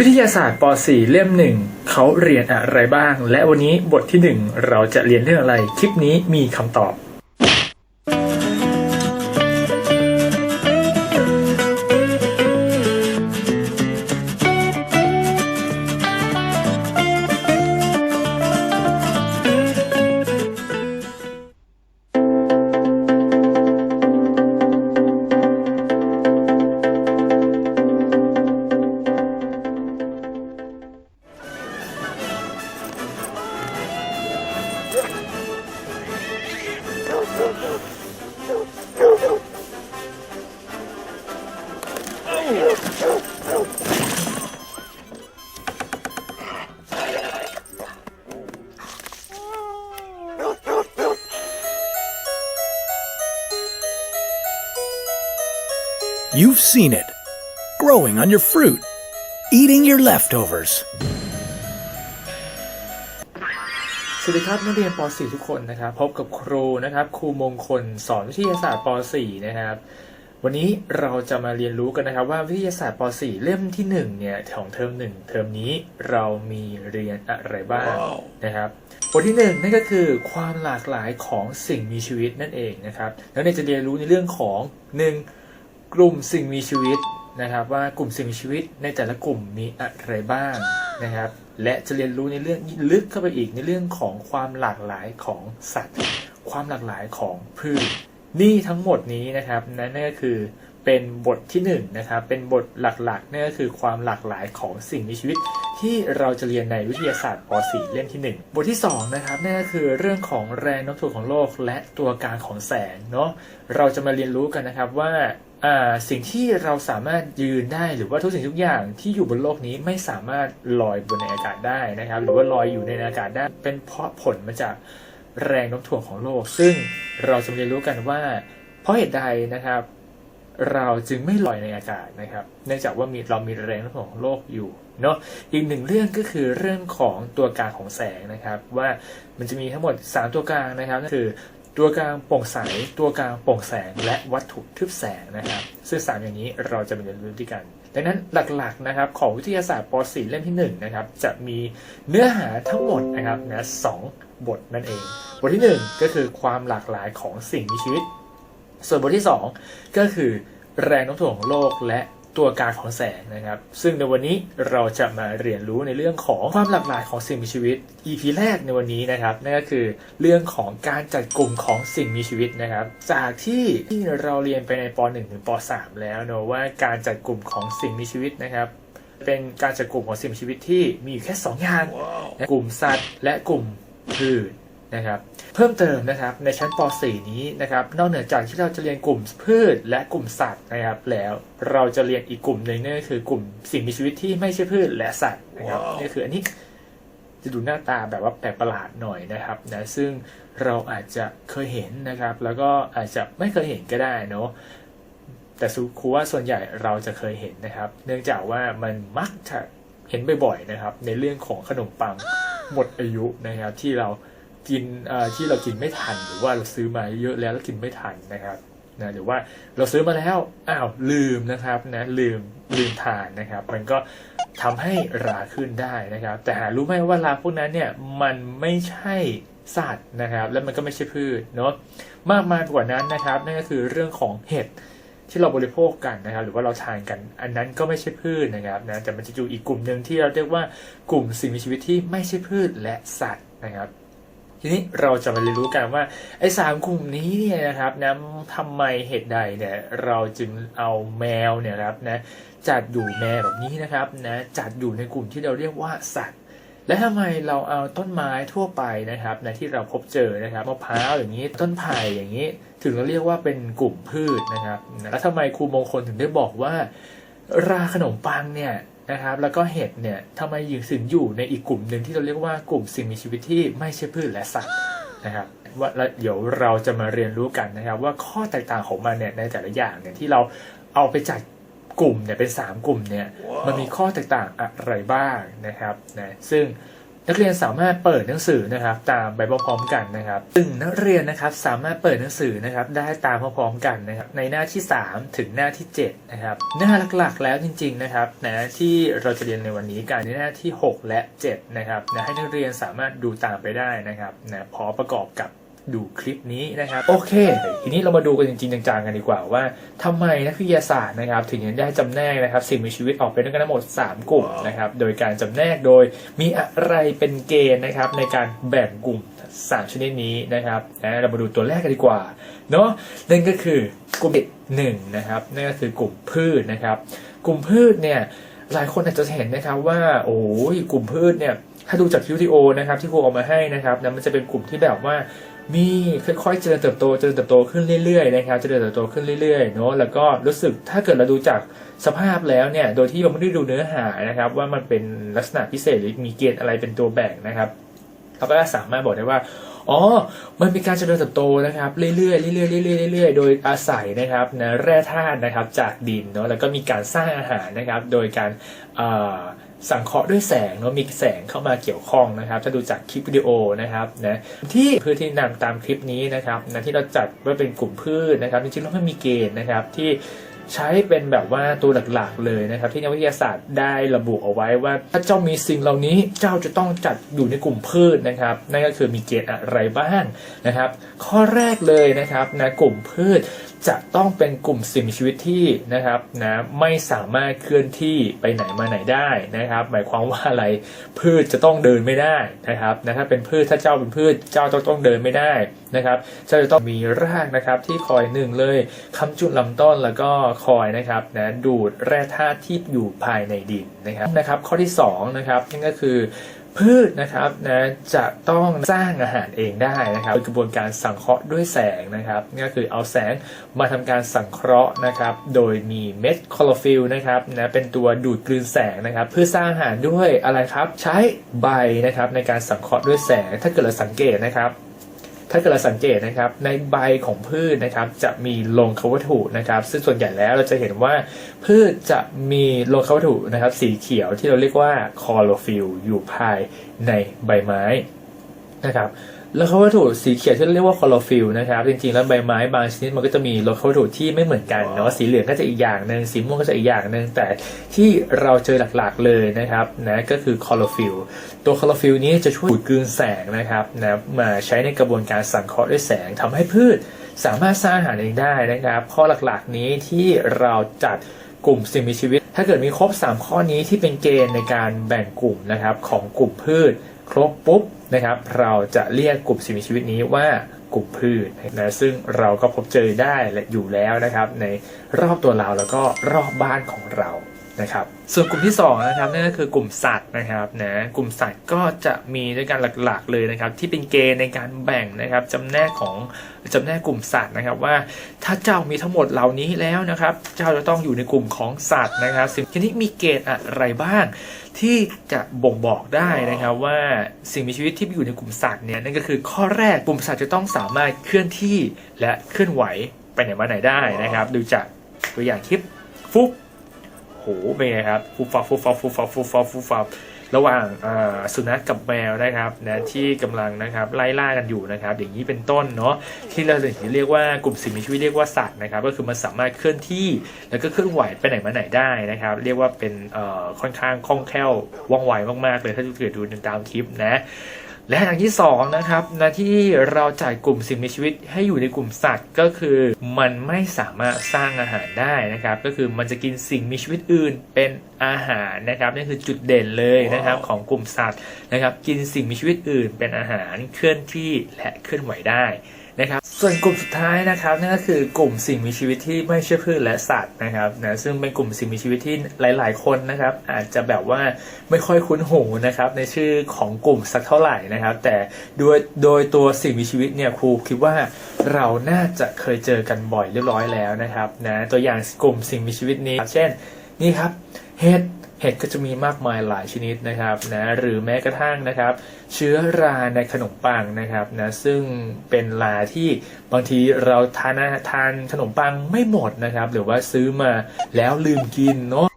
วิทยาศาสตร์ป .4 เล่มหนึ่งเขาเรียนอะไรบ้าง และวันนี้บทที่หนึ่งเราจะเรียนเรื่องอะไร คลิปนี้มีคำตอบ You've seen it. Growing on your fruit. Eating your leftovers. สวัสดีครับนักเรียนป .4 ทุกคนนะครับ พบกับครูนะครับครูมงคลสอนวิทยาศาสตร์ป .4 นะครับ วันนี้เราจะมาเรียนรู้กันนะครับว่าวิทยาศาสตร์ป .4 เล่มที่1เนี่ยของเทอม1 เทอมนี้เรามีเรียนอะไรบ้างนะครับบทที่1นั่นก็คือความหลากหลายของสิ่งมีชีวิตนั่นเองนะครับแล้วเนี่ยจะเรียนรู้ในเรื่องของ 1. กลุ่มสิ่งมีชีวิตนะครับ ว่ากลุ่มสิ่งมีชีวิตในแต่ละกลุ่มมีอะไรบ้างนะครับ และจะเรียนรู้ในเรื่องลึกเข้าไปอีกในเรื่องของความหลากหลายของสัตว์ ความหลากหลายของพืชนี่ทั้งหมดนี้นะครับนั่นก็คือเป็นบทที่1นงนะครับเป็นบทหลักๆนั่นก็คือความหลากหลายของสิ่งมีชีวิต ที่เราจะเรียนในวิทยาศาสตร์ป .4 เล่มที่ 1 บทที่2นะครับนั่นก็คือเรื่องของแรงโน้มถ่วงของโลก และตัวการของแสงเนาะเราจะมาเรียนรู้กันนะครับว่า สิ่งที่เราสามารถยืนได้หรือว่าทุกสิ่งทุกอย่างที่อยู่บนโลกนี้ไม่สามารถลอยบนในอากาศได้นะครับ หรือว่าลอยอยู่ในอากาศได้ เป็นเพราะผลมาจากแรงโน้มถ่วงของโลก ซึ่งเราจะมาเรียนรู้กันว่า เพราะเหตุใดนะครับ เราจึงไม่ลอยในอากาศนะครับ เนื่องจากว่ามีเรามีแรงโน้มถ่วงของโลกอยู่เนาะอีกหนึ่งเรื่องก็คือเรื่องของตัวกลางของแสงนะครับ ว่ามันจะมีทั้งหมด 3 ตัวกลางนะครับก็คือ ตัวกลางโปร่งใส ตัวกลางโปร่งแสง และวัตถุทึบแสงนะครับ ซึ่งสามอย่างนี้เราจะมาเรียนรู้ด้วยกัน ดังนั้นหลักๆนะครับของวิทยาศาสตร์ป .4 เล่มที่ 1 นะครับ จะมีเนื้อหาทั้งหมดนะครับนะสองบทนั่นเอง บทที่ 1 ก็คือความหลากหลายของสิ่งมีชีวิต ส่วนบทที่ 2 ก็คือแรงโน้มถ่วงของโลกและ ตัวการของแสงนะครับ ซึ่งในวันนี้เราจะมาเรียนรู้ในเรื่องของความหลากหลายของสิ่งมีชีวิต EP แรกในวันนี้นะครับนั่นก็คือเรื่องของการจัดกลุ่มของสิ่งมีชีวิตนะครับ จากที่ที่เราเรียนไปในป .1 ถึงป .3 แล้วเนอะว่าการจัดกลุ่มของสิ่งมีชีวิตนะครับเป็นการจัดกลุ่มของสิ่งมีชีวิตที่มีอยู่แค่ 2 อย่างนะกลุ่มสัตว์ และกลุ่มพืช นะครับ เพิ่มเติมนะครับในชั้นป .4 นี้นะครับ นอกเหนือจากที่เราจะเรียนกลุ่มพืชและกลุ่มสัตว์นะครับ แล้วเราจะเรียนอีกกลุ่มหนึ่งนั่นก็คือกลุ่มสิ่งมีชีวิตที่ไม่ใช่พืชและสัตว์นะครับนี่คืออันนี้จะดูหน้าตาแบบว่าแปลกประหลาดหน่อยนะครับนะซึ่งเราอาจจะเคยเห็นนะครับ แล้วก็อาจจะไม่เคยเห็นก็ได้เนาะแต่สุครูว่าส่วนใหญ่เราจะเคยเห็นนะครับ เนื่องจากว่ามันมักจะเห็นบ่อยๆนะครับ ในเรื่องของขนมปังหมดอายุนะครับ ที่เรา กินที่เรากินไม่ทัน หรือว่าเราซื้อมาเยอะแล้วแล้วกินไม่ทันนะครับนะหรือว่าเราซื้อมาแล้วอ้าวลืมนะครับนะลืมลืมทานนะครับ มันก็ทำให้ราขึ้นได้นะครับ แต่หารู้ไหมว่าราพวกนั้นเนี่ยมันไม่ใช่สัตว์นะครับ และมันก็ไม่ใช่พืชเนาะมากมายกว่านั้นนะครับนั่นก็คือเรื่องของเห็ดที่เราบริโภคกันนะครับ หรือว่าเราทานกัน อันนั้นก็ไม่ใช่พืชนะครับนะแต่มันจะอยู่อีกกลุ่มหนึ่งที่เราเรียกว่ากลุ่มสิ่งมีชีวิตที่ไม่ใช่พืชและสัตว์นะครับ ทีนี้เราจะมาเรียนรู้กันว่าไอ้สามกลุ่มนี้เนี่ยนะครับนะทำไมเหตุใดเนี่ยเราจึงเอาแมวเนี่ยครับนะจัดอยู่แมวแบบนี้นะครับนะจัดอยู่ในกลุ่มที่เราเรียกว่าสัตว์ และทำไมเราเอาต้นไม้ทั่วไปนะครับนะที่เราพบเจอนะครับมะพร้าวอย่างนี้ต้นไผ่อย่างนี้ ถึงเราเรียกว่าเป็นกลุ่มพืชนะครับแล้วทำไมครูมงคลถึงได้บอกว่า ราขนมปังเนี่ย นะครับ แล้วก็เห็ดเนี่ยทำไมยิงถึงอยู่ในอีกกลุ่มหนึ่งที่เราเรียกว่ากลุ่มสิ่งมีชีวิตที่ไม่ใช่พืชและสัตว์นะครับว่าแล้วเดี๋ยวเราจะมาเรียนรู้กันนะครับ ว่าข้อแตกต่างของมันเนี่ยในแต่ละอย่างเนี่ยที่เราเอาไปจัดกลุ่มเนี่ยเป็น 3 กลุ่มเนี่ยมันมีข้อแตกต่างอะไรบ้างนะครับนะซึ่ง นักเรียนสามารถเปิดหนังสือนะครับตามไปพร้อมๆกันนะครับซึ่งนักเรียนนะครับสามารถเปิดหนังสือนะครับได้ตามพร้อมๆกันนะครับในหน้าที่ 3 ถึงหน้าที่7นะครับหน้าหลักๆแล้วจริงๆนะครับนะที่เราจะเรียนในวันนี้กันในหน้าที่ 6 และ7นะครับนะให้นักเรียนสามารถดูตามไปได้นะครับนะพอประกอบกับ ดูคลิปนี้นะครับ โอเค ทีนี้เรามาดูกันจริงๆจังๆกันดีกว่าว่าทำไมนักวิทยาศาสตร์นะครับ ถึงได้จำแนกนะครับ สิ่งมีชีวิตออกเป็นด้วยกันทั้งหมด 3 กลุ่มนะครับ โดยการจำแนกโดยมีอะไรเป็นเกณฑ์นะครับ ในการแบ่งกลุ่ม 3 ชนิดนี้นะครับนะเรามาดูตัวแรกกันดีกว่าเนาะนั่นก็คือกลุ่มหนึ่งนะครับนั่นก็คือกลุ่มพืชนะครับ กลุ่มพืชเนี่ยหลายคนอาจจะเห็นนะครับว่าโอ้ยกลุ่มพืชเนี่ยถ้าดูจากวิดีโอนะครับที่ครูเอามาให้นะครับนะมันจะเป็นกลุ่มที่แบบว่า มีค่อยๆเจริญเติบโตเจริญเติบโตขึ้นเรื่อยๆนะครับเจริญเติบโตขึ้นเรื่อยๆเนาะแล้วก็รู้สึกถ้าเกิดเราดูจากสภาพแล้วเนี่ยโดยที่เราไม่ได้ดูเนื้อหานะครับ ว่ามันเป็นลักษณะพิเศษหรือมีเกณฑ์อะไรเป็นตัวแบ่งนะครับเราก็สามารถบอกได้ว่าอ๋อ มันมีการเจริญเติบโตนะครับเรื่อยๆเรื่อยๆเรื่อยๆเรื่อยๆ โดยอาศัยนะครับนะแร่ธาตุนะครับจากดินเนาะแล้วก็มีการสร้างอาหารนะครับ โดยการอ่า สังเคราะห์ด้วยแสงเนาะมีแสงเข้ามาเกี่ยวข้องนะครับ ถ้าดูจากคลิปวิดีโอนะครับนะที่พืชที่นำตามคลิปนี้นะครับนะที่เราจัดว่าเป็นกลุ่มพืชนะครับจริงๆแล้วมันมีเกณฑ์นะครับที่ ใช้เป็นแบบว่าตัวหลักๆเลยนะครับ ที่นักวิทยาศาสตร์ได้ระบุเอาไว้ว่า ถ้าเจ้ามีสิ่งเหล่านี้เจ้าจะต้องจัดอยู่ในกลุ่มพืชนะครับ นั่นก็คือมีเกณฑ์อะไรบ้างนะครับ ข้อแรกเลยนะครับนะกลุ่มพืชจะต้องเป็นกลุ่มสิ่งมีชีวิตที่นะครับนะไม่สามารถเคลื่อนที่ไปไหนมาไหนได้นะครับ หมายความว่าอะไรพืชจะต้องเดินไม่ได้นะครับนะถ้าเป็นพืชถ้าเจ้าเป็นพืชเจ้าต้องต้องเดินไม่ได้นะครับ เจ้าจะต้องมีรากนะครับที่คอยหนึ่งเลยค้ำจุดลำต้นแล้วก็คอยนะครับนะดูดแร่ธาตุที่อยู่ภายในดินนะครับนะครับ ข้อที่สองนะครับนั่นก็คือพืชนะครับนะจะต้องสร้างอาหารเองได้นะครับโดยกระบวนการสังเคราะห์ด้วยแสงนะครับนี่ก็คือเอาแสงมาทำการสังเคราะห์นะครับ โดยมีเม็ดคลอโรฟิลล์นะครับนะเป็นตัวดูดกลืนแสงนะครับ เพื่อสร้างอาหารด้วยอะไรครับ ใช้ใบนะครับในการสังเคราะห์ด้วยแสงถ้าเกิดเราสังเกตนะครับ ถ้าเกิดเราสังเกตนะครับในใบของพืชนะครับจะมีโลงควัตถุนะครับ ซึ่งส่วนใหญ่แล้วเราจะเห็นว่าพืชจะมีโลงควัตถุนะครับ สีเขียวที่เราเรียกว่าคลอโรฟิลล์อยู่ภายในใบไม้นะครับ แล้ววัตถุสีเขียวที่เรียกว่าคลอโรฟิลนะครับ จริงๆ แล้วใบไม้บางชนิดมันก็จะมีโลงวัตถุที่ไม่เหมือนกันเนาะสีเหลืองก็จะอีกอย่างหนึ่งสีม่วงก็จะอีกอย่างหนึ่งแต่ที่เราเจอหลักๆเลยนะครับนะก็คือคลอโรฟิลตัวคลอโรฟิลนี้จะช่วยดูดกลืนแสงนะครับนะมาใช้ในกระบวนการสังเคราะห์ด้วยแสงทำให้พืชสามารถสร้างอาหารเองได้นะครับ ข้อหลักๆนี้ที่เราจัด กลุ่มสิ่งมีชีวิต ถ้าเกิดมีครบ 3 ข้อนี้ที่เป็นเกณฑ์ในการแบ่งกลุ่มนะครับของกลุ่มพืช ครบปุ๊บนะครับเราจะเรียกกลุ่มสิ่งมีชีวิตนี้ว่ากลุ่มพืชนะซึ่งเราก็พบเจอได้และอยู่แล้วนะครับในรอบตัวเราแล้วก็รอบบ้านของเรา นะครับส่วนกลุ่มที่2นะครับนั่นก็คือกลุ่มสัตว์นะครับนะกลุ่มสัตว์ก็จะมีด้วยกันหลักๆเลยนะครับที่เป็นเกณฑ์ในการแบ่งนะครับจำแนกของจำแนกกลุ่มสัตว์นะครับว่าถ้าเจ้ามีทั้งหมดเหล่านี้แล้วนะครับเจ้าจะต้องอยู่ในกลุ่มของสัตว์นะครับสิ่งชนิดมีเกณฑ์อะไรบ้าง ที่จะบ่งบอกได้นะครับว่าสิ่งมีชีวิตที่อยู่ในกลุ่มสัตว์เนี่ยนั่นก็คือข้อแรกกลุ่มสัตว์จะต้องสามารถเคลื่อนที่และเคลื่อนไหวไปไหนมาไหนได้นะครับ ดูจากตัวอย่างคลิปฟุ๊บ หเป็นไงครับฟูฟับฟูฟับฟูฟับฟูฟับฟูฟับระหว่างสุนัขกับแมวนะครับนะที่กำลังนะครับไล่ล่ากันอยู่นะครับ อย่างนี้เป็นต้นเนาะที่เราเรียกว่ากลุ่มสิ่งมีชีวิตเรียกว่าสัตว์นะครับ ก็คือมันสามารถเคลื่อนที่แล้วก็เคลื่อนไหวไปไหนมาไหนได้นะครับ เรียกว่าเป็นค่อนข้างคล่องแคล่วว่องไวมากๆเลยถ้าเกิดดูตามคลิปนะ และอย่างที่สองนะครับนะที่เราจ่ายกลุ่มสิ่งมีชีวิตให้อยู่ในกลุ่มสัตว์ก็คือ มันไม่สามารถสร้างอาหารได้นะครับ ก็คือมันจะกินสิ่งมีชีวิตอื่นเป็นอาหารนะครับนี่คือจุดเด่นเลยนะครับของกลุ่มสัตว์นะครับ กินสิ่งมีชีวิตอื่นเป็นอาหารเคลื่อนที่และเคลื่อนไหวได้ นะครับ ส่วนกลุ่มสุดท้ายนะครับนั่นก็คือกลุ่มสิ่งมีชีวิตที่ไม่ใช่พืชและสัตว์นะครับนะซึ่งเป็นกลุ่มสิ่งมีชีวิตที่หลาย ๆ คนนะครับ อาจจะแบบว่าไม่ค่อยคุ้นหูนะครับ ในชื่อของกลุ่มสักเท่าไหร่นะครับ แต่โดยโดยตัวสิ่งมีชีวิตเนี่ยครูคิดว่าเราน่าจะเคยเจอกันบ่อยเรียบร้อยแล้วนะครับนะตัวอย่างกลุ่มสิ่งมีชีวิตนี้ เช่นนี่ครับเห็ด เห็ดก็จะมีมากมายหลายชนิดนะครับนะหรือแม้กระทั่งนะครับ เชื้อราในขนมปังนะครับนะซึ่งเป็นราที่บางทีเราทานทานขนมปังไม่หมดนะครับ หรือว่าซื้อมาแล้วลืมกินเนาะ